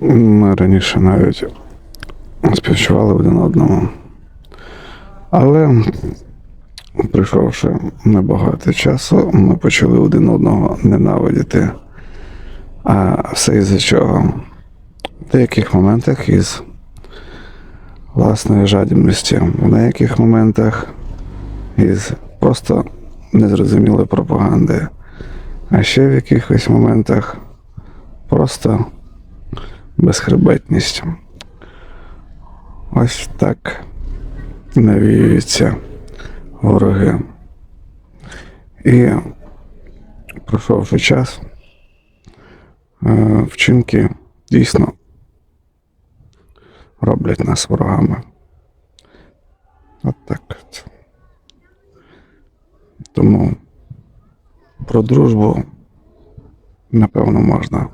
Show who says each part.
Speaker 1: Ми раніше навіть співчували один одному. Але, прийшовши небагато часу, ми почали один одного ненавидіти. А все із-за чого? В деяких моментах із власної жадібності, в деяких моментах із просто незрозумілої пропаганди, а ще в якихось моментах просто безхребетність. Ось так навіюються вороги. І пройшовши час, е, вчинки дійсно роблять нас ворогами. От так. Тому про дружбу, напевно, можна